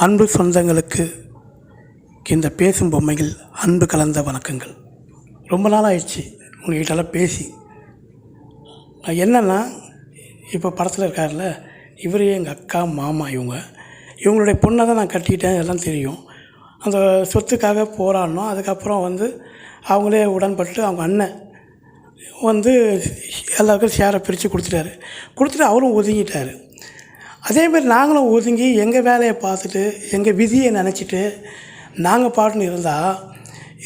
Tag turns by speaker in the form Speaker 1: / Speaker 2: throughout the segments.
Speaker 1: அன்பு சொந்தங்களுக்கு இந்த பேசும் பொம்மைகள் அன்பு கலந்த வணக்கங்கள். ரொம்ப நாள் ஆயிடுச்சு உங்கள்கிட்டலாம் பேசி என்னென்னா இப்போ படத்தில் இருக்கார்ல இவர் எங்கள் அக்கா மாமா இவங்க இவங்களுடைய பொண்ணை தான் நான் கட்டிக்கிட்டேன் எல்லாம் தெரியும். அந்த சொத்துக்காக போராடினோம். அதுக்கப்புறம் வந்து அவங்களே உடன்பட்டு அவங்க அண்ணன் வந்து எல்லாருக்கும் ஷேரை பிரித்து கொடுத்துட்டாரு. கொடுத்துட்டு அவரும் ஒதுங்கிட்டார். அதேமாதிரி நாங்களும் ஒதுங்கி எங்கள் வேலையை பார்த்துட்டு எங்கள் விதியை நினச்சிட்டு நாங்கள் பாட்டுன்னு இருந்தால்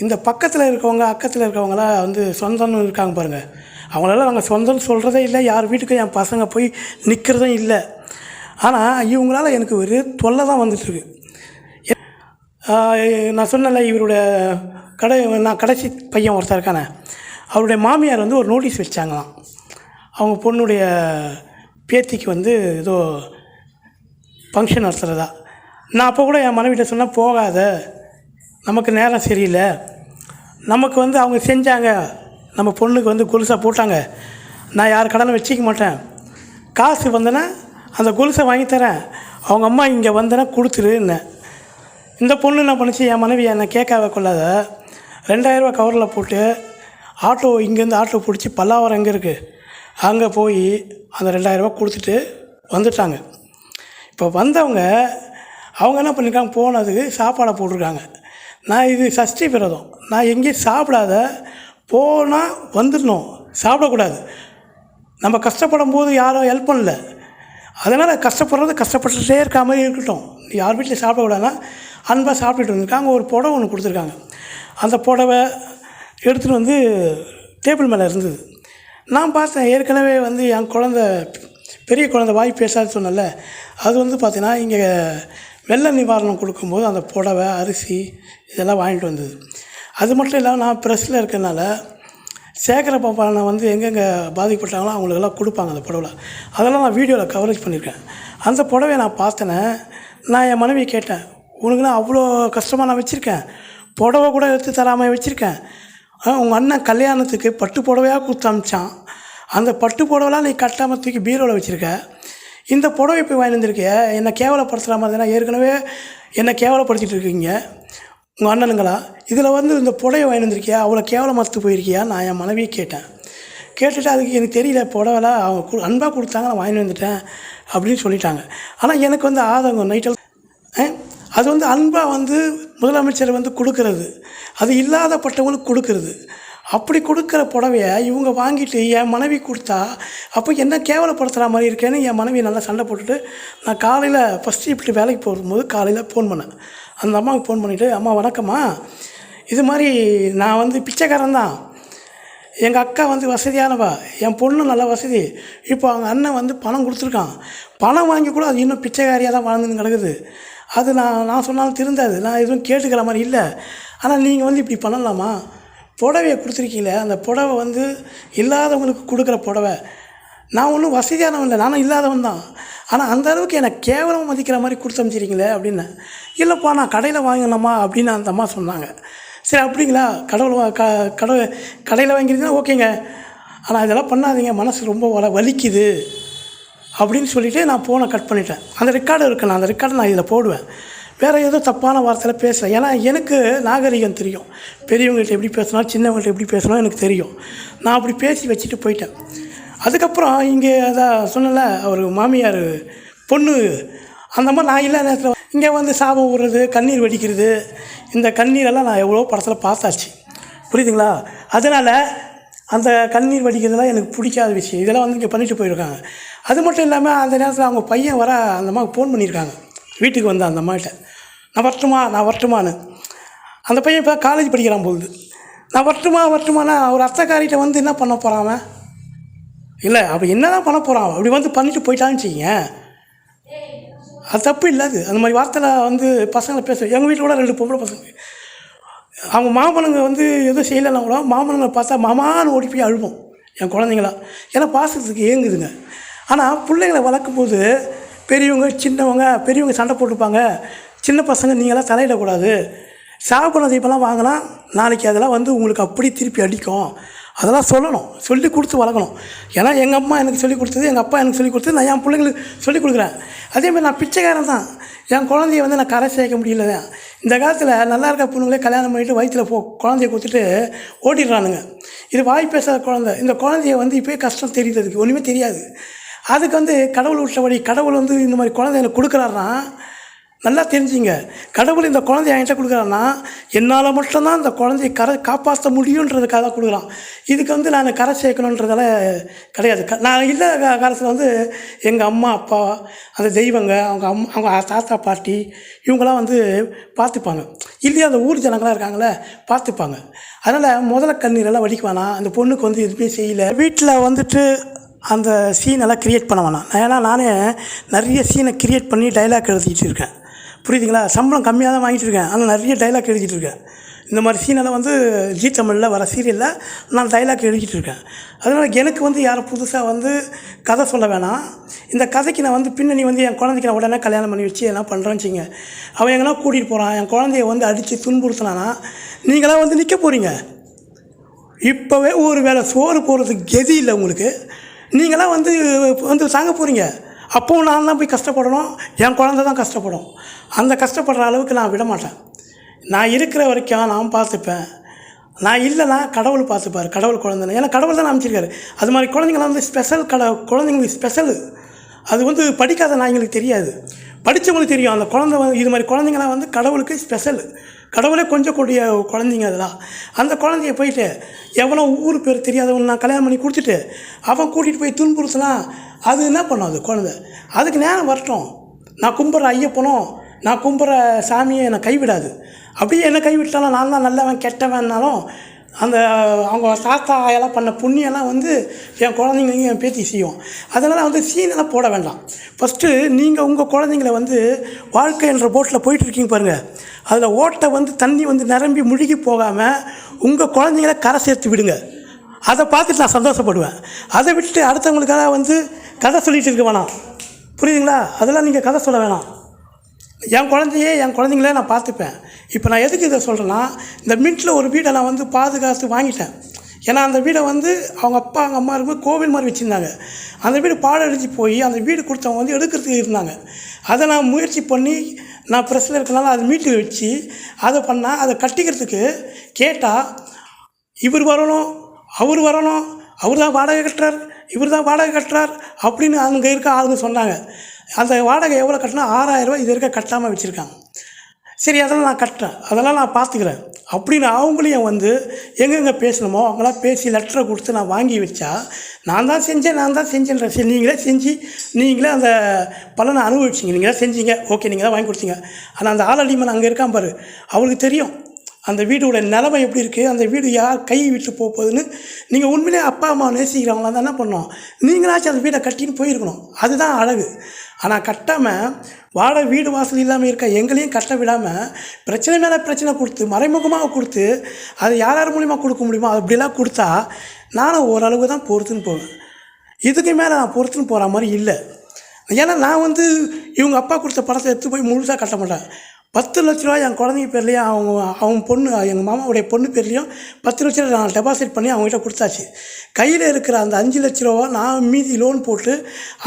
Speaker 1: இந்த பக்கத்தில் இருக்கவங்க அக்கத்தில் இருக்கவங்களாம் வந்து சொந்தம்னு இருக்காங்க பாருங்கள் அவங்களெல்லாம் நாங்கள் சொந்தம்னு சொல்கிறதே இல்லை யார் வீட்டுக்கும் என் பசங்க போய் நிற்கிறதும் இல்லை. ஆனால் இவங்களால எனக்கு ஒரு தொல்லை தான் வந்துட்டுருக்கு. நான் சொன்னல இவருடைய கடை நான் கடைசி பையன் ஒருத்தர் இருக்கானே. அவருடைய மாமியார் வந்து ஒரு நோட்டீஸ் வச்சாங்களாம். அவங்க பொண்ணுடைய பேத்திக்கு வந்து ஏதோ ஃபங்க்ஷன் நடத்துகிறதா நான் அப்போ கூட என் மனைவிட்ட சொன்னால் போகாத. நமக்கு நேரம் சரியில்லை. நமக்கு வந்து அவங்க செஞ்சாங்க. நம்ம பொண்ணுக்கு வந்து கொலுசாக போட்டாங்க. நான் யார் கடனை வச்சிக்க மாட்டேன். காசு வந்தேன்னா அந்த கொலுசை வாங்கி தரேன். அவங்க அம்மா இங்கே வந்தேன்னா கொடுத்துருன்னேன் இந்த பொண்ணு என்ன பண்ணிச்சு? என் மனைவி என்னை கேட்காத கொள்ளாத. ரெண்டாயிரரூவா கவரில் போட்டு ஆட்டோ இங்கேருந்து ஆட்டோ பிடிச்சி பல்லாவரம் எங்கே இருக்குது அங்கே போய் அந்த ரெண்டாயிரரூவா கொடுத்துட்டு வந்துட்டாங்க. இப்போ வந்தவங்க அவங்க என்ன பண்ணியிருக்காங்க போனதுக்கு சாப்பாடை போட்டிருக்காங்க. நான் இது சஷ்டி விரதம். நான் எங்கேயும் சாப்பிடாத போனால் வந்துடணும். சாப்பிடக்கூடாது. நம்ம கஷ்டப்படும் போது யாரும் ஹெல்ப் பண்ணல. அதனால் கஷ்டப்படுறது கஷ்டப்பட்டுட்டே இருக்க மாதிரி இருக்கட்டும். யார் வீட்டில் சாப்பிடக்கூடாதுன்னா அன்பாக சாப்பிட்டுட்டு இருந்திருக்காங்க. ஒரு புடவை ஒன்று கொடுத்துருக்காங்க. அந்த புடவை எடுத்துகிட்டு வந்து டேபிள் மேலே இருந்தது. நான் பார்த்தேன் ஏற்கனவே வந்து என் குழந்த பெரிய குழந்தை வாய் பேசாது சொன்னல அது வந்து பார்த்திங்கன்னா இங்கே வெள்ள நிவாரணம் கொடுக்கும்போது அந்த புடவை அரிசி இதெல்லாம் வாங்கிட்டு வந்தது. அது மட்டும் இல்லாமல் நான் ப்ரெஸ்ஸில் இருக்கிறனால சேகர பாப்பானை வந்து எங்கெங்கே பாதிக்கப்பட்டாங்களோ அவங்களுக்கெல்லாம் கொடுப்பாங்க அந்த புடவை அதெல்லாம் நான் வீடியோவில் கவரேஜ் பண்ணியிருக்கேன் அந்த புடவையை நான் பார்த்தேனே நான் என் மனைவியை கேட்டேன் உனக்கு நான் அவ்வளோ கஷ்டமாக நான் வச்சுருக்கேன். புடவை கூட எடுத்து தராமல் வச்சுருக்கேன். உங்கள் அண்ணன் கல்யாணத்துக்கு பட்டு புடவையாக கொடுத்து அமிச்சான். அந்த பட்டு புடவைலாம் நீ கட்டாமல் தூக்கி பீரோவில் வச்சுருக்க. இந்த புடவை இப்போ வாங்கி வந்திருக்கிய? என்னை கேவலப்படுத்துகிற மாதிரி தானே? ஏற்கனவே என்னை கேவலப்படுத்திட்டு இருக்கீங்க. உங்கள் அண்ணனுங்களா? இதில் வந்து இந்த புடவை வாங்கி வந்திருக்கியா? அவ்வளோ கேவலமாத்து போயிருக்கியா? நான் என் மனைவியை கேட்டேன். கேட்டுட்டு அதுக்கு எனக்கு தெரியல புடவைலாம் அவங்க கு அன்பாக கொடுத்தாங்க நான் வாங்கி வந்துட்டேன் அப்படின்னு சொல்லிட்டாங்க. ஆனால் எனக்கு வந்து ஆதங்கம் நைட்டில் அது வந்து அன்பாக வந்து முதலமைச்சர் வந்து கொடுக்கறது. அது இல்லாதப்பட்டவங்களுக்கு கொடுக்கறது. அப்படி கொடுக்குற புடவைய இவங்க வாங்கிட்டு என் மனைவி கொடுத்தா அப்போ என்ன கேவலப்படுத்துகிற மாதிரி இருக்கேன்னு என் மனைவி நல்லா சண்டை போட்டுட்டு நான் காலையில் ஃபஸ்ட்டு இப்படி வேலைக்கு போகும்போது காலையில் ஃபோன் பண்ணேன். அந்த அம்மாவுக்கு ஃபோன் பண்ணிவிட்டு அம்மா வணக்கம்மா. இது மாதிரி நான் வந்து பிச்சைக்காரன் தான். எங்கள் அக்கா வந்து வசதியானவா? என் பொண்ணு நல்ல வசதி. இப்போ அவங்க அண்ணன் வந்து பணம் கொடுத்துருக்கான். பணம் வாங்கி கூட அது இன்னும் பிச்சைக்காரியாக தான் வாழ்ந்துன்னு கிடக்குது. அது நான் நான் சொன்னாலும் திருந்தாது. நான் எதுவும் கேட்டுக்கிற மாதிரி இல்லை. ஆனால் நீங்கள் வந்து இப்படி பண்ணலாமா? புடவையை கொடுத்துருக்கீங்களே அந்த புடவை வந்து இல்லாதவங்களுக்கு கொடுக்குற புடவை. நான் ஒன்றும் வசதியானவன் இல்லை நானும் இல்லாதவன் தான். ஆனால் அந்த அளவுக்கு என்னை கேவலம் மதிக்கிற மாதிரி கொடுத்து அமைச்சிருக்கீங்களே அப்படின்னு. இல்லைப்பா நான் கடையில் வாங்கினம்மா அப்படின்னு அந்த அம்மா சொன்னாங்க. சரி அப்படிங்களா? கடவுள் வா க கடவுள் கடையில் வாங்கியிருந்தீங்கன்னா ஓகேங்க. ஆனால் இதெல்லாம் பண்ணாதீங்க மனசு ரொம்ப வல வலிக்குது அப்படின்னு சொல்லிவிட்டு நான் ஃபோனை கட் பண்ணிட்டேன். அந்த ரெக்கார்டு இருக்கு நான் அந்த ரெக்கார்டை நான் இதில் போடுவேன். வேறு ஏதோ தப்பான வார்த்தையில் பேசுகிறேன் ஏன்னா எனக்கு நாகரிகம் தெரியும். பெரியவங்கள்ட்ட எப்படி பேசணும் சின்னவங்கள்ட்ட எப்படி பேசணும் எனக்கு தெரியும். நான் அப்படி பேசி வச்சுட்டு போயிட்டேன். அதுக்கப்புறம் இங்கே அதான் சொன்னல அவர் மாமியார் பொண்ணு அந்த மாதிரி நான் இல்லாத நேரத்தில் இங்கே வந்து சாபம் விடுறது கண்ணீர் வடிக்கிறது இந்த கண்ணீரெல்லாம் நான் எவ்வளோ படத்தில் பார்த்தாச்சு. புரியுதுங்களா? அதனால் அந்த கண்ணீர் வடிக்கிறதுலாம் எனக்கு பிடிக்காத விஷயம். இதெல்லாம் வந்து இங்கே பண்ணிட்டு போயிருக்காங்க. அது மட்டும் இல்லாமல் அந்த நேரத்தில் அவங்க பையன் வர அந்த அம்மாவுக்கு ஃபோன் பண்ணியிருக்காங்க. வீட்டுக்கு வந்த அந்த அம்மாட்ட நான் வரட்டுமா நான் வரட்டுமான்னு அந்த பையன் இப்போ காலேஜ் படிக்கிறான் போகுது நான் வரட்டுமா வரட்டுமானா அவர் அத்தைக்காரிட்ட வந்து என்ன பண்ண போகிறான் அவன்? இல்லை அப்போ என்ன தான் பண்ண போகிறான் அப்படி வந்து பண்ணிட்டு போயிட்டான்னு வச்சுக்கிங்க. அது தப்பு இல்லை அது. அந்த மாதிரி வார்த்தையில் வந்து பசங்களை பேச எங்கள் வீட்டில் கூட ரெண்டு பொம்பளை பசங்க. அவங்க மாமனுங்க வந்து எதுவும் செய்யலைன்னா கூட மாமனங்களை பார்த்தா மாமான்னு ஓடி போய் அழுவோம். என் குழந்தைங்களா. ஏன்னா பாசத்துக்கு ஏங்குதுங்க. ஆனால் பிள்ளைங்களை வளர்க்கும் போது பெரியவங்க சின்னவங்க பெரியவங்க சண்டை போட்டுப்பாங்க சின்ன பசங்க நீங்களாம் தலையிடக்கூடாது. சாப்பிட்ற தீபம்லாம் வாங்கினா நாளைக்கு அதெல்லாம் வந்து உங்களுக்கு அப்படி திருப்பி அடிக்கும். அதெல்லாம் சொல்லணும். சொல்லி கொடுத்து வளர்க்கணும். ஏன்னா எங்கள் அம்மா எனக்கு சொல்லி கொடுத்தது எங்கள் அப்பா எனக்கு சொல்லி கொடுத்தது நான் என் பிள்ளைங்களுக்கு சொல்லி கொடுக்குறேன். அதேமாதிரி நான் பிச்சைக்காரன் தான். என் குழந்தைய வந்து நான் கரை சேர்க்க முடியல. இந்த காலத்தில் நல்லா இருக்க பொண்ணுங்களே கல்யாணம் பண்ணிட்டு வயிற்றுல போ குழந்தைய கொடுத்துட்டு ஓட்டிடுறானுங்க இது வாய் பேசாத குழந்தை. இந்த குழந்தைய வந்து இப்போயே கஷ்டம் தெரியுது அதுக்கு ஒன்றுமே தெரியாது. அதுக்கு வந்து கடவுள் விட்ட வழி கடவுள் வந்து இந்த மாதிரி குழந்தை எனக்கு கொடுக்குறாருன்னா நல்லா தெரிஞ்சுங்க. கடவுள் இந்த குழந்தைய என்கிட்ட கொடுக்குறான்னா என்னால் மட்டும்தான் இந்த குழந்தைய கரை காப்பாற்ற முடியுன்றதுக்காக தான் கொடுக்குறான். இதுக்கு வந்து நான் கரை சேர்க்கணுன்றதெல்லாம் கிடையாது. க- நான் இல்லை காலத்தில் வந்து எங்கள் அம்மா அப்பா அந்த தெய்வங்க அவங்க அம்மா அவங்க தாத்தா பாட்டி இவங்களாம் வந்து பார்த்துப்பாங்க. இல்லையா அந்த ஊர் ஜனங்களாக இருக்காங்களே பார்த்துப்பாங்க. அதனால் முதல்ல கண்ணீரெல்லாம் வடிக்க வேணாம். அந்த பொண்ணுக்கு வந்து எதுவுமே செய்யலை. வீட்டில் வந்துட்டு அந்த சீனெல்லாம் கிரியேட் பண்ண வேணாம். ஏன்னா நானே நிறைய சீனை கிரியேட் பண்ணி டைலாக் எழுதிட்டு இருக்கேன். புரியுதுங்களா? சம்பளம் கம்மியாக தான் வாங்கிட்டு இருக்கேன். ஆனால் நிறைய டைலாக் எழுதிட்டு இருக்கேன். இந்த மாதிரி சீனெல்லாம் வந்து ஜி தமிழில் வர சீரியலில் நான் டைலாக் எழுதிட்டு இருக்கேன். அதனால் எனக்கு வந்து யாரும் புதுசாக வந்து கதை சொல்ல வேணாம். இந்த கதைக்கு நான் வந்து பின்னணி வந்து என் குழந்தைக்கு நான் உடனே கல்யாணம் பண்ணி வச்சு எல்லாம் பண்ணுறேன்னு வச்சுங்க. அவன் எங்கன்னா கூட்டிகிட்டு போகிறான் என் குழந்தைய வந்து அடித்து துன்புறுத்தினானா நீங்களாம் வந்து நிற்க போகிறீங்க இப்போவே ஒரு வேளை சோறு போடுறதுக்கு கெதி இல்லை உங்களுக்கு. நீங்களாம் வந்து வந்து தாங்க போகிறீங்க அப்போவும் நான் தான் போய் கஷ்டப்படணும். என் குழந்த தான் கஷ்டப்படும். அந்த கஷ்டப்படுற அளவுக்கு நான் விட மாட்டேன். நான் இருக்கிற வரைக்கும் நான் பார்த்துப்பேன். நான் இல்லைன்னா கடவுள் பார்த்துப்பார். கடவுள் குழந்தைன்னு. ஏன்னா கடவுள் தான் அமைச்சிருக்காரு. அது மாதிரி குழந்தைங்களாம் வந்து ஸ்பெஷல் கட குழந்தைங்களுக்கு ஸ்பெஷல் அது வந்து படிக்காத நாய்ங்களுக்கு தெரியாது. படித்தவங்களுக்கு தெரியும். அந்த குழந்தை வந்து இது மாதிரி குழந்தைங்களாம் வந்து கடவுளுக்கு ஸ்பெஷல் கடவுளே கொஞ்சம் கூடிய குழந்தைங்க அதெல்லாம். அந்த குழந்தைய போயிட்டு எவ்வளோ ஊர் பேர் தெரியாதவன் நான் கல்யாணம் பண்ணி கொடுத்துட்டு அவன் கூட்டிகிட்டு போய் துன்புறுத்தலாம் அது என்ன பண்ணும் அது குழந்தை? அதுக்கு நேரம் வரட்டும். நான் கும்பிட்ற ஐயப்பனும் நான் கும்பிட்ற சாமியை என்னை கைவிடாது. அப்படியே என்னை கைவிட்டாலும் நான் தான் நல்லவன் கெட்டவன்னாலும் அந்த அவங்க தாத்தா ஆயெல்லாம் பண்ண புண்ணியெல்லாம் வந்து என் குழந்தைங்க என் பேத்தி செய்யும். அதனால் வந்து சீனெல்லாம் போட வேண்டாம். ஃபஸ்ட்டு நீங்கள் உங்கள் குழந்தைங்கள வந்து வாழ்க்கை என்ற போட்டில் போயிட்டுருக்கீங்க பாருங்கள் அதில் ஓட்டை வந்து தண்ணி வந்து நிரம்பி முழுகி போகாமல் உங்கள் குழந்தைங்கள கரை சேர்த்து விடுங்க. அதை பார்த்துட்டு நான் சந்தோஷப்படுவேன். அதை விட்டுட்டு அடுத்தவங்களுக்காக வந்து கதை சொல்லிட்டு இருக்க வேணாம். புரியுதுங்களா? அதெல்லாம் நீங்கள் கதை சொல்ல வேணாம். என் குழந்தையே என் குழந்தைங்களே நான் பார்த்துப்பேன். இப்போ நான் எதுக்கு இதை சொல்கிறேன்னா இந்த மின்ட்டில் ஒரு வீடை நான் வந்து பாதுகாத்து வாங்கிட்டேன். ஏன்னா அந்த வீடை வந்து அவங்க அப்பா அவங்க அம்மா இருக்கும்போது கோவில் மாதிரி வச்சுருந்தாங்க. அந்த வீடு பாழடைஞ்சு போய் அந்த வீடு கொடுத்தவங்க வந்து எடுக்கிறதுக்கு இருந்தாங்க. அதை நான் முயற்சி பண்ணி நான் ப்ரெஸ்ஸில் இருக்கனால அதை மீட்டு வச்சு அதை பண்ணால் அதை கட்டிக்கிறதுக்கு கேட்டால் இவர் வரணும் அவர் வரணும் அவர் தான் வாடகை கட்டுறார் இவர் தான் வாடகை கட்டுறார் அப்படின்னு அங்கே இருக்க ஆளுங்க சொன்னாங்க. அந்த வாடகை எவ்வளோ கட்டினா ஆறாயிரரூபா இது வரைக்கும் கட்டாமல் வச்சுருக்காங்க. சரி அதெல்லாம் நான் கட்டுறேன். அதெல்லாம் நான் பார்த்துக்கிறேன். அப்படின்னு அவங்களையும் வந்து எங்கெங்கே பேசணுமோ அவங்களாம் பேசி லெட்டரை கொடுத்து நான் வாங்கி வச்சா நான் தான் செஞ்சேன் நான் தான் செஞ்சேன்ற சரி நீங்களே செஞ்சு நீங்களே அந்த பலனை அனுபவிச்சிங்க. நீங்களே செஞ்சீங்க. ஓகே நீங்கள் தான் வாங்கி கொடுத்தீங்க. ஆனால் அந்த ஆளடிமன் அங்கே இருக்கான் பாரு. அவருக்கு தெரியும். அந்த வீடோட நிலமை எப்படி இருக்குது அந்த வீடு யார் கை விட்டு போக போகுதுன்னு நீங்கள் உண்மையிலே அப்பா அம்மா நேசிக்கிறவங்களா தான் என்ன பண்ணோம்? நீங்களாச்சும் அந்த வீடை கட்டின்னு போயிருக்கணும். அதுதான் அழகு. ஆனால் கட்டாமல் வாடகை வீடு வாசல் இல்லாமல் இருக்க எங்களையும் கட்ட விடாமல் பிரச்சனை மேலே பிரச்சனை கொடுத்து மறைமுகமாக கொடுத்து அது யார் யார் மூலிமா கொடுக்க முடியுமோ அப்படிலாம் கொடுத்தா நானும் ஓரளவு தான் பொறுத்துன்னு போவேன். இதுக்கு மேலே நான் பொறுத்துன்னு போகிற மாதிரி இல்லை. ஏன்னா நான் வந்து இவங்க அப்பா கொடுத்த படத்தை எடுத்து போய் முழுசாக கட்ட மாட்டேன். பத்து லட்ச ரூபா என் குழந்தைங்க பேர்லேயும் அவங்க அவங்க பொண்ணு எங்கள் மாமாவுடைய பொண்ணு பேர்லேயும் பத்து லட்ச ரூபா நான் டெபாசிட் பண்ணி அவங்ககிட்ட கொடுத்தாச்சு. கையில் இருக்கிற அந்த அஞ்சு லட்ச ரூபா நான் மீதி லோன் போட்டு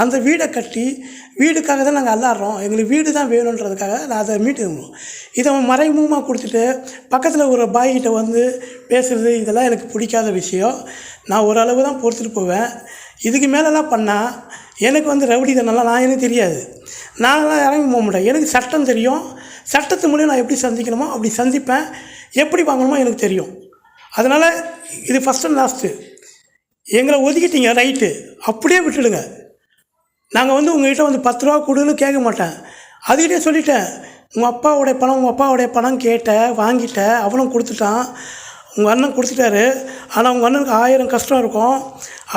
Speaker 1: அந்த வீடை கட்டி வீடுக்காக தான் நாங்கள் அல்லாடுறோம். எங்களுக்கு வீடு தான் வேணுன்றதுக்காக நான் அதை மீட்டுக்கணும். இதை அவன் மறைமுகமாக கொடுத்துட்டு பக்கத்தில் ஒரு பாய்கிட்ட வந்து பேசுகிறது இதெல்லாம் எனக்கு பிடிக்காத விஷயம். நான் ஓரளவு தான் பொறுத்துட்டு போவேன். இதுக்கு மேலெல்லாம் பண்ணால் எனக்கு வந்து ரவுடி தனெல்லாம் நான் எனக்கு தெரியாது. நாங்களாம் இறங்கி போக மாட்டேன். எனக்கு சட்டம் தெரியும். சட்டத்து மூலியம் நான் எப்படி சந்திக்கணுமோ அப்படி சந்திப்பேன். எப்படி வாங்கணுமோ எனக்கு தெரியும். அதனால் இது ஃபஸ்ட் அண்ட் லாஸ்ட்டு எங்களை ஒதுக்கிட்டீங்க ரைட்டு அப்படியே விட்டுடுங்க. நாங்கள் வந்து உங்கள்கிட்ட வந்து பத்து ரூபா கொடுன்னு கேட்க மாட்டேன். அதுக்கிட்டே சொல்லிட்டேன். உங்கள் அப்பாவுடைய பணம் உங்கள் அப்பாவுடைய பணம் கேட்ட வாங்கிட்ட அவனும் கொடுத்துட்டான். உங்கள் அண்ணன் கொடுத்துட்டாரு. ஆனால் உங்கள் அண்ணனுக்கு ஆயிரம் கஷ்டம் இருக்கும்.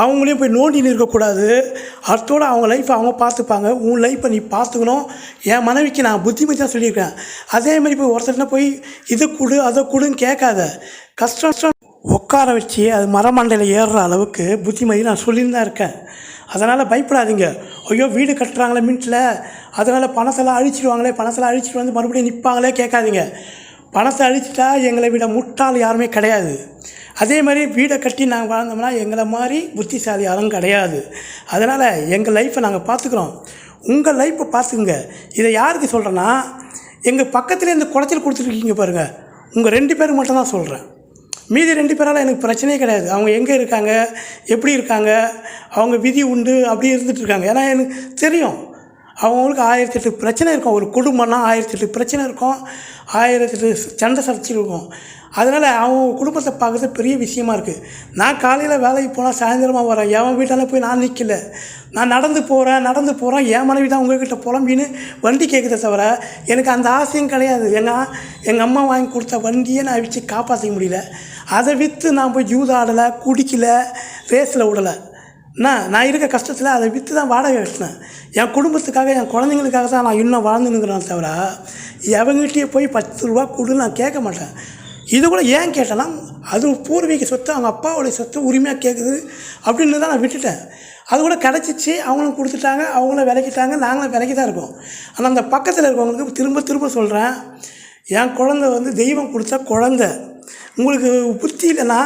Speaker 1: அவங்களையும் போய் நோண்டின்னு இருக்கக்கூடாது அத்தோடு அவங்க லைஃப்பை அவங்க பார்த்துப்பாங்க. உன் லைஃப்பை நீ பார்த்துக்கணும். என் மனைவிக்கு நான் புத்திமதியாக சொல்லியிருக்கேன். அதே மாதிரி போய் ஒருத்தர்னா போய் இதை கொடு அதை கொடுன்னு கேட்காத. கஷ்டம் கஷ்டம். உட்கார வச்சு அது மரமண்டையில் ஏறுற அளவுக்கு புத்திமதி நான் சொல்லியிருந்தா தான் இருக்கேன். அதனால் பயப்படாதீங்க. ஐயோ வீடு கட்டுறாங்களே மின்ட்டில் அதனால் பணத்தெல்லாம் அழிச்சிடுவாங்களே பணத்தெல்லாம் அழிச்சிட்டு வந்து மறுபடியும் நிற்பாங்களே கேட்காதீங்க. பணத்தை அழிச்சிட்டா எங்களை விட முட்டாள் யாருமே கிடையாது. அதே மாதிரி வீடை கட்டி நாங்கள் வாழ்ந்தோம்னா எங்களை மாதிரி புத்திசாலி யாரும் கிடையாது. அதனால் எங்கள் லைஃப்பை நாங்கள் பார்த்துக்குறோம் உங்கள் லைஃப்பை பார்த்துக்குங்க இதை யாருக்கு சொல்கிறேன்னா எங்கள் பக்கத்தில் இந்த குடைச்சல் கொடுத்துருக்கீங்க பாருங்கள் உங்கள் ரெண்டு பேருக்கு மட்டும்தான் சொல்கிறேன் மீதி ரெண்டு பேரால் எனக்கு பிரச்சனையே கிடையாது. அவங்க எங்கே இருக்காங்க? எப்படி இருக்காங்க? அவங்க விதி உண்டு அப்படி இருந்துகிட்ருக்காங்க ஏன்னா எனக்கு தெரியும். அவங்களுக்கு ஆயிரத்தி எட்டு பிரச்சனை இருக்கும். ஒரு குடும்பம்னா ஆயிரத்தி எட்டு பிரச்சனை இருக்கும். ஆயிரத்தி எட்டு சண்டை சர்ச்சை இருக்கும். அதனால் அவங்க குடும்பத்தை பார்க்குறது பெரிய விஷயமா இருக்குது நான் காலையில் வேலைக்கு போனால் சாயந்தரமாக வரேன். என் வீட்டால் போய் நான் நிற்கல நான் நடந்து போகிறேன் நடந்து போகிறேன் என் மனைவி தான் உங்ககிட்ட புலம்பின்னு வண்டி கேட்குதே தவிர எனக்கு அந்த ஆசையும் கிடையாது. எங்கள் எங்கள் அம்மா வாங்கி கொடுத்த வண்டியை நான் வச்சு காப்பாற்ற முடியல. அதை விற்று நான் போய் ஜூதாடலை ஆடலை ரேஸில் விடலை நான் நான் இருக்க கஷ்டத்தில் அதை விற்று தான் வாடகை கட்டினேன். என் குடும்பத்துக்காக என் குழந்தைங்களுக்காக தான் நான் இன்னும் வாழ்ந்துனுங்கிறேன் தவிர எவங்கிட்டே போய் பத்து ரூபா கொடு நான் கேட்க மாட்டேன். இது கூட ஏன் கேட்டேன்னா அது பூர்வீக சொத்து அவங்க அப்பாவுடைய சொத்து உரிமையாக கேட்குது அப்படின்னு தான் நான் விட்டுட்டேன். அது கூட கிடச்சிச்சு அவங்களும் கொடுத்துட்டாங்க அவங்களும் விலைக்கிட்டாங்க நாங்களும் விலைக்கு தான் இருக்கோம். ஆனால் அந்த பக்கத்தில் இருக்கவங்களுக்கு திரும்ப திரும்ப சொல்கிறேன் என் குழந்த வந்து தெய்வம் கொடுத்த குழந்த. உங்களுக்கு புத்தி இல்லைன்னா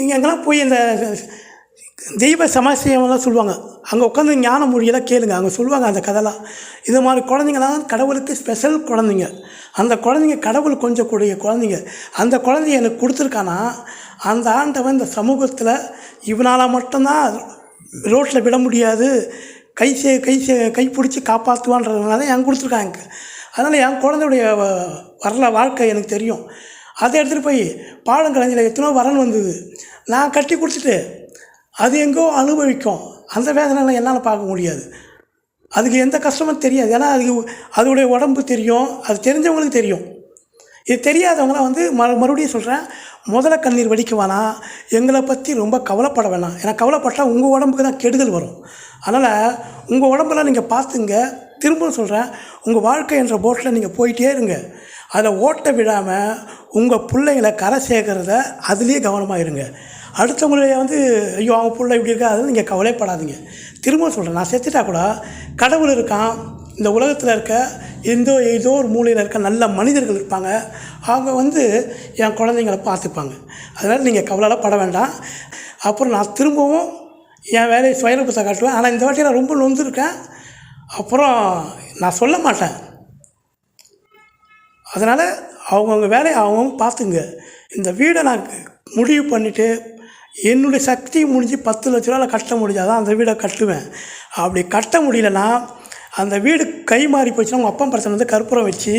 Speaker 1: இங்கே எங்கெல்லாம் போய் இந்த தெய்வ சமாசியமெல்லாம் சொல்லுவாங்க. அங்கே உட்காந்து ஞான மொழியெல்லாம் கேளுங்க. அங்கே சொல்லுவாங்க அந்த கதைலாம். இது மாதிரி குழந்தைங்களாம் கடவுளுக்கு ஸ்பெஷல் குழந்தைங்க. அந்த குழந்தைங்க கடவுள் கொஞ்சம் கூடிய குழந்தைங்க. அந்த குழந்தைய எனக்கு கொடுத்துருக்கானா? அந்த ஆண்டவன் இந்த சமூகத்தில் இவனால் மட்டும்தான் ரோட்டில் விட முடியாது. கை சே கை சே கை பிடிச்சி காப்பாற்றுவான்றதுனால என் கொடுத்துருக்காங்க அதனால் என் குழந்தையுடைய வ- வரல வாழ்க்கை எனக்கு தெரியும். அதை எடுத்துகிட்டு போய் பாடங்கலைஞ்சில் எத்தனோ வரன் வந்தது. நான் கட்டி கொடுத்துட்டு அது எங்கோ அனுபவிக்கும். அந்த வேதனைலாம் என்னால் பார்க்க முடியாது. அதுக்கு எந்த கஷ்டமும் தெரியாது. ஏன்னா அதுக்கு அதோடைய உடம்பு தெரியும். அது தெரிஞ்சவங்களுக்கு தெரியும். இது தெரியாதவங்களாம் வந்து ம மறுபடியும் சொல்கிறேன் முதல்ல கண்ணீர் வடிக்க வேணாம். எங்களை பற்றி ரொம்ப கவலைப்பட வேணாம். ஏன்னா கவலைப்பட்டால் உங்கள் உடம்புக்கு தான் கெடுதல் வரும். அதனால் உங்கள் உடம்பெல்லாம் நீங்கள் பார்த்துங்க. திரும்பவும் சொல்கிறேன் உங்கள் வாழ்க்கை என்ற போட்டில் நீங்கள் போயிட்டே இருங்க. அதில் ஓட்ட விடாமல் உங்கள் பிள்ளைங்களை கரை சேர்க்கறத அதுலேயே கவனமாக இருங்க. அடுத்தவங்களைய வந்து ஐயோ அவங்க பிள்ளை இப்படி இருக்கா அது நீங்கள் கவலைப்படாதீங்க. திரும்ப சொல்கிறேன் நான் செத்துட்டா கூட கடவுள் இருக்கான். இந்த உலகத்தில் இருக்க எந்த ஏதோ ஒரு மூலையில் இருக்க நல்ல மனிதர்கள் இருப்பாங்க. அவங்க வந்து என் குழந்தைங்கள பார்த்துப்பாங்க. அதனால் நீங்கள் கவலைலாம் பட வேண்டாம். அப்புறம் நான் திரும்பவும் என் வேலையை சுயரூபத்தை காட்டுவேன். ஆனால் இந்த வாட்டி நான் ரொம்ப நொந்துருக்கேன். அப்புறம் நான் சொல்ல மாட்டேன். அதனால் அவங்கவுங்க வேலையை அவங்கவுங்க பார்த்துங்க. இந்த வீடை நான் முடிவு பண்ணிவிட்டு என்னுடைய சக்தி முடிஞ்சு பத்து லட்ச ரூபாவில் கட்ட முடிஞ்சாதான் அந்த வீடை கட்டுவேன். அப்படி கட்ட முடியலன்னா அந்த வீடு கை மாறி போச்சுன்னா உங்கள் அப்பா பிரச்சனை வந்து கற்பூரம் வச்சு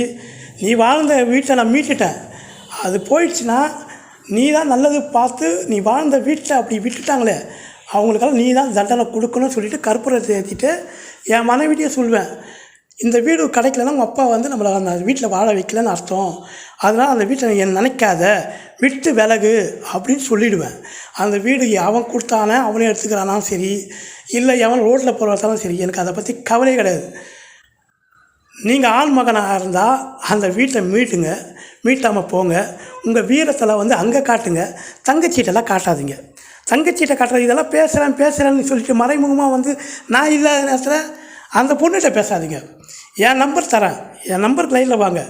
Speaker 1: நீ வாழ்ந்த வீட்டை நான் மீட்டுட்டேன். அது போயிடுச்சுன்னா நீ தான் நல்லது பார்த்து நீ வாழ்ந்த வீட்டை அப்படி விட்டுட்டாங்களே அவங்களுக்கெல்லாம் நீ தான் தண்டனை கொடுக்கணும்னு சொல்லிட்டு கற்பூரத்தை ஏற்றிட்டு என் மனைவிட்டையே சொல்வேன் இந்த வீடு கிடைக்கலன்னா உங்கள் அப்பா வந்து நம்மளை அந்த வீட்டில் வாழ வைக்கலன்னு அர்த்தம். அதனால் அந்த வீட்டை என் நினைக்காத. விட்டு விலகு அப்படின்னு சொல்லிடுவேன். அந்த வீடு அவன் கொடுத்தானே அவனே எடுத்துக்கிறானாலும் சரி இல்லை எவன் ரோட்டில் போகிறதாலும் சரி எனக்கு அதை பற்றி கவலையே கிடையாது. நீங்கள் ஆண் மகனாக இருந்தால் அந்த வீட்டை மீட்டுங்க. மீட்டாமல் போங்க. உங்கள் வீரத்தில் வந்து அங்கே காட்டுங்க. தங்கச்சீட்டெல்லாம் காட்டாதீங்க. தங்கச்சீட்டை காட்டுறது இதெல்லாம் பேசுகிறேன் பேசுகிறேன்னு சொல்லிட்டு மறைமுகமாக வந்து நான் இல்லாத நேரத்தில் அந்த பொண்ணுகிட்ட பேசாதீங்க. என் நம்பர் தரேன். என் நம்பருக்கு லைனில் வாங்க.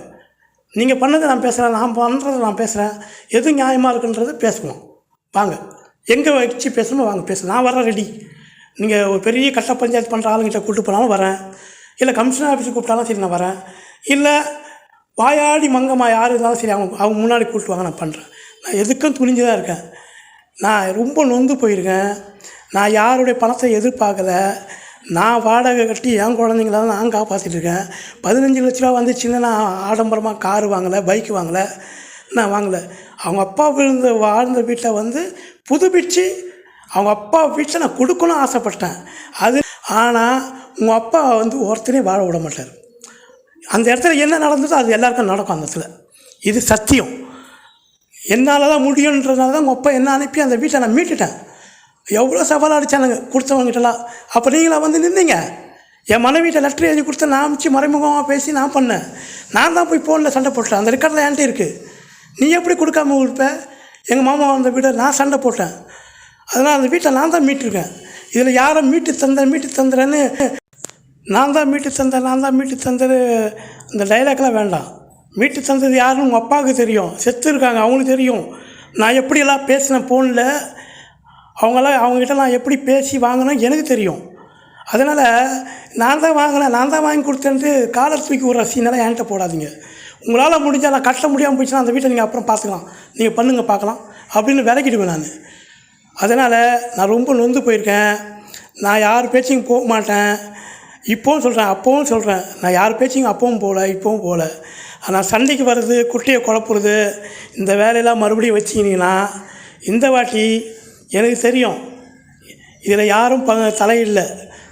Speaker 1: நீங்கள் பண்ணதை நான் பேசுகிறேன் நான் பண்ணுறதை நான் பேசுகிறேன் எது நியாயமாக இருக்குன்றது பேசுவோம். வாங்க. எங்கே வச்சு பேசணுமோ வாங்க பேச நான் வரேன் ரெடி நீங்கள் ஒரு பெரிய கட்ட பஞ்சாயத்து பண்ணுற ஆளுங்கிட்ட கூப்பிட்டு போனாலும் வரேன் இல்லை கமிஷனர் ஆஃபீஸுக்கு கூப்பிட்டாலும் சரி நான் வரேன் இல்லை வாயாடி மங்கம்மா யார் இருந்தாலும் சரி அவங்க அவங்க முன்னாடி கூப்பிட்டு வாங்க நான் பண்ணுறேன் நான் எதுக்கும் துணிஞ்சு தான் இருக்கேன். நான் ரொம்ப நொந்து போயிருக்கேன். நான் யாருடைய பணத்தை எதிர்பார்க்கல. நான் வாடகை கட்டி என் குழந்தைங்கள தான் நான் காப்பாற்றிட்டு இருக்கேன் பதினஞ்சு லட்ச ரூபா வந்துச்சுன்னா நான் ஆடம்பரமாக கார் வாங்கலை பைக் வாங்கலை நான் வாங்கலை? அவங்க அப்பா விழுந்த வாழ்ந்த வீட்டை வந்து புதுப்பிச்சு அவங்க அப்பா வீட்டை நான் கொடுக்கணும்னு ஆசைப்பட்டேன். அது ஆனால் உங்கள் அப்பா வந்து ஒருத்தனையும் வாழ விட மாட்டார். அந்த இடத்துல என்ன நடந்ததோ அது எல்லாருக்கும் நடக்கும் அந்த இடத்துல. இது சத்தியம். என்னால் தான் முடியுன்றதுனால தான் உங்கள் அப்பா என்ன அனுப்பி அந்த வீட்டை நான் மீட்டுட்டேன். எவ்வளோ சவால் அடித்தானுங்க கொடுத்தவங்கிட்டலாம் அப்போ நீங்களா வந்து நின்றீங்க என் மனைவிட்ட லெட்டர் எழுதி கொடுத்து நான் அமிச்சு மறைமுகமாக பேசி நான் பண்ணேன். நான் தான் போய் ஃபோனில் சண்டை போட்டேன். அந்த ரெக்கார்டில் என்கிட்ட இருக்குது நீ எப்படி கொடுக்காம கொடுப்ப எங்கள் மாமா அந்த வீடை நான் சண்டை போட்டேன். அதனால் அந்த வீட்டை நான் தான் மீட்டிருக்கேன். இதில் யாரை மீட்டு தந்தேன் மீட்டு தந்துறேன்னு நான் தான் மீட்டு தந்தேன் நான் தான் மீட்டு தந்தது அந்த டைலாக்லாம் வேண்டாம். மீட்டு தந்தது யாருன்னு உங்கள் அப்பாவுக்கு தெரியும். செத்து இருக்காங்க அவங்களுக்கு தெரியும். நான் எப்படியெல்லாம் பேசினேன் ஃபோனில் அவங்களாம் அவங்ககிட்ட நான் எப்படி பேசி வாங்கினோம் எனக்கு தெரியும். அதனால் நான் தான் வாங்கினேன் நான் தான் வாங்கி கொடுத்தேன்ட்டு காலர் தூக்கி விட்ற சீனெல்லாம் என்கிட்ட போடாதீங்க. உங்களால் முடிஞ்சால் நான் கட்ட முடியாமல் போயிடுச்சுன்னா அந்த வீட்டை நீங்கள் அப்புறம் பார்த்துக்கலாம். நீங்கள் பண்ணுங்கள் பார்க்கலாம். அப்படின்னு விலகிடுவேன் நான். அதனால் நான் ரொம்ப நொந்து போயிருக்கேன். நான் யார் பேச்சையும் போக மாட்டேன். இப்போவும் சொல்கிறேன் அப்போவும் சொல்கிறேன் நான் யார் பேச்சையும் அப்பவும் போகல இப்போவும் போகல. ஆனால் சண்டைக்கு வர்றது குட்டையை குழப்புறது இந்த வேலையெல்லாம் மறுபடியும் வச்சிங்கன்னா இந்த வாட்டி எனக்கு தெரியும். இதில் யாரும் ப தலையிடல.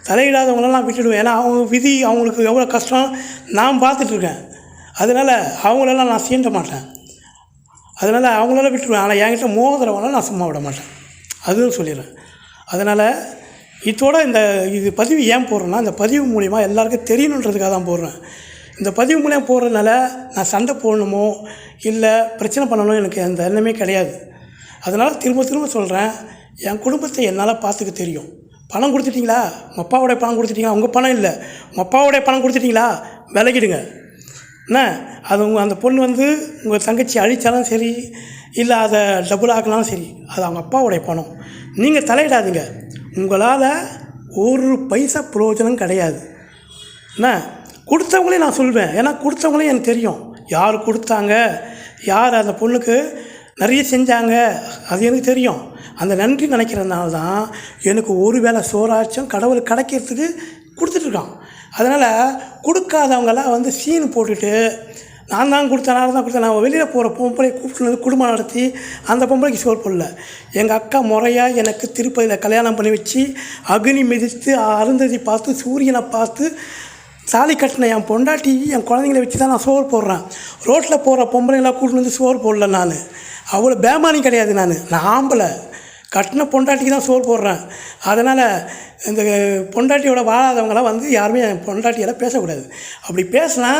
Speaker 1: தலையிடாதவங்களெல்லாம் நான் விட்டுடுவேன். ஏன்னா அவங்க விதி அவங்களுக்கு எவ்வளோ கஷ்டம் நான் பார்த்துட்ருக்கேன். அதனால் அவங்களெல்லாம் நான் சீண்ட மாட்டேன். அதனால் அவங்களெல்லாம் விட்டுருவேன் ஆனால் என்கிட்ட மோதுறவங்கள நான் சும்மா விட மாட்டேன். அதுவும் சொல்லிடுறேன். அதனால் இதோட இந்த இது பதிவு ஏன் போடுறேன்னா இந்த பதிவு மூலிமா எல்லாருக்கும் தெரியணுன்றதுக்காக தான் போடுறேன். இந்த பதிவு மூலியம் போடுறதுனால நான் சண்டை போடணுமோ இல்லை பிரச்சனை பண்ணணும் எனக்கு அந்த எண்ணமே கிடையாது. அதனால் திரும்ப திரும்ப சொல்கிறேன் என் குடும்பத்தை என்னால் பார்த்துக்க தெரியும். பணம் கொடுத்துட்டீங்களா? உங்கள் அப்பாவோடைய பணம் கொடுத்துட்டீங்களா? உங்கள் பணம் இல்லை. உங்கள் அப்பாவோடைய பணம் கொடுத்துட்டீங்களா? விலகிடுங்க. என்ன? அது உங்கள் அந்த பொண்ணு வந்து உங்கள் தங்கச்சி அழித்தாலும் சரி இல்லை அதை டபுள் ஆக்கினாலும் சரி அது அவங்க அப்பாவுடைய பணம். நீங்கள் தலையிடாதீங்க. உங்களால் ஒரு பைசா பிரயோஜனம் கிடையாது. என்ன? கொடுத்தவங்களையும் நான் சொல்வேன். ஏன்னா கொடுத்தவங்களையும் எனக்கு தெரியும். யார் கொடுத்தாங்க? யார் அந்த பொண்ணுக்கு நிறைய செஞ்சாங்க. அது எனக்கு தெரியும். அந்த நன்றி நினைக்கிறதுனால தான் எனக்கு ஒரு வேளை சோறாச்சும் கடவுள் கிடைக்கிறதுக்கு கொடுத்துட்ருக்கான். அதனால் கொடுக்காதவங்களாம் வந்து சீன் போட்டுட்டு நான் தான் கொடுத்தனால தான் கொடுத்தேன் நான் வெளியில் போகிற பொம்பளை கூப்பிட்டு வந்து குடும்பம் நடத்தி அந்த பொம்பளைக்கு சோறு போடல. எங்கள் அக்கா முறையாக எனக்கு திருப்பதியில் கல்யாணம் பண்ணி வச்சு அக்னி மிதித்து அருந்ததி பார்த்து சூரியனை பார்த்து சாலி கட்டின என் பொண்டாட்டி என் குழந்தைங்கள வச்சு தான் நான் சோறு போடுறேன். ரோட்டில் போகிற பொம்பளைங்களாம் கூட்டிட்டு வந்து சோறு போடல நான். அவ்வளோ பேமானி கிடையாது நான். நான் ஆம்பளை. கட்டின பொண்டாட்டிக்கு தான் சோறு போடுறேன். அதனால் இந்த பொண்டாட்டியோட வாழாதவங்களாம் வந்து யாருமே என் பொண்டாட்டியெல்லாம் பேசக்கூடாது. அப்படி பேசினா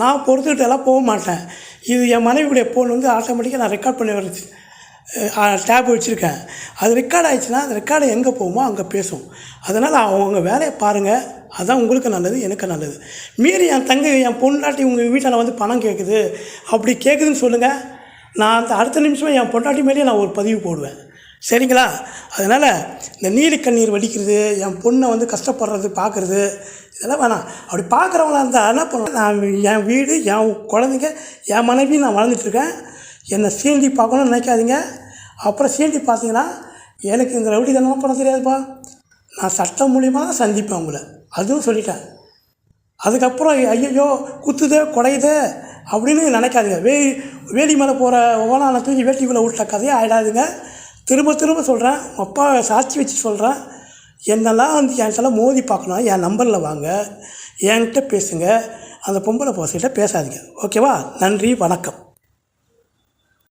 Speaker 1: நான் பொறுத்துக்கிட்டெல்லாம் போக மாட்டேன். இது என் மனைவியுடைய ஃபோன் வந்து ஆட்டோமேட்டிக்காக நான் ரெக்கார்ட் பண்ணி வரச்சு டேப் வச்சுருக்கேன். அது ரெக்கார்ட் ஆயிடுச்சுன்னா அந்த ரெக்கார்டு எங்கே போகுமோ அங்கே பேசும். அதனால் அவங்க வேலையை பாருங்கள் அதுதான் உங்களுக்கு நல்லது எனக்கு நல்லது. மீறி என் தங்கை என் பொண்டாட்டி உங்கள் வீட்டில் வந்து பணம் கேட்குது அப்படி கேட்குதுன்னு சொல்லுங்கள் நான் அந்த அடுத்த நிமிஷம் என் பொண்டாட்டி மேலேயே நான் ஒரு பதிவு போடுவேன். சரிங்களா? அதனால் இந்த நீலி கண்ணீர் வடிக்கிறது என் பொண்ணை வந்து கஷ்டப்படுறது பார்க்குறது இதெல்லாம் வேணாம். அப்படி பார்க்குறவங்களா இருந்தால் என்ன பண்ணுவேன் நான் என் வீடு என் குழந்தைங்க என் மனைவி நான் வளர்ந்துட்டுருக்கேன் என்னை சீண்டி பார்க்கணும்னு நினைக்காதீங்க. அப்புறம் சீண்டி பார்த்தீங்கன்னா எனக்கு இந்த ரவுடி தானமாக பண்ண தெரியாதுப்பா. நான் சட்டம் மூலியமாக தான் சந்திப்பேன் உங்களை. அதுவும் சொல்லிட்டேன். அதுக்கப்புறம் ஐயையோ குத்துதே குடையுதே அப்படின்னு நினைக்காதீங்க. வே வேலி மேலே போகிற ஓனான தூக்கி வேட்டிக்குள்ளே விட்ட கதையே ஆகிடாதுங்க திரும்ப திரும்ப சொல்கிறேன் அப்பா சாட்சி வச்சு சொல்கிறேன் என்னெல்லாம் வந்து என்கிட்டலாம் மோதி பார்க்கணும் என் நம்பரில் வாங்க. என்கிட்ட பேசுங்க. அந்த பொம்பளை போசிட்ட பேசாதீங்க. ஓகேவா? நன்றி வணக்கம்.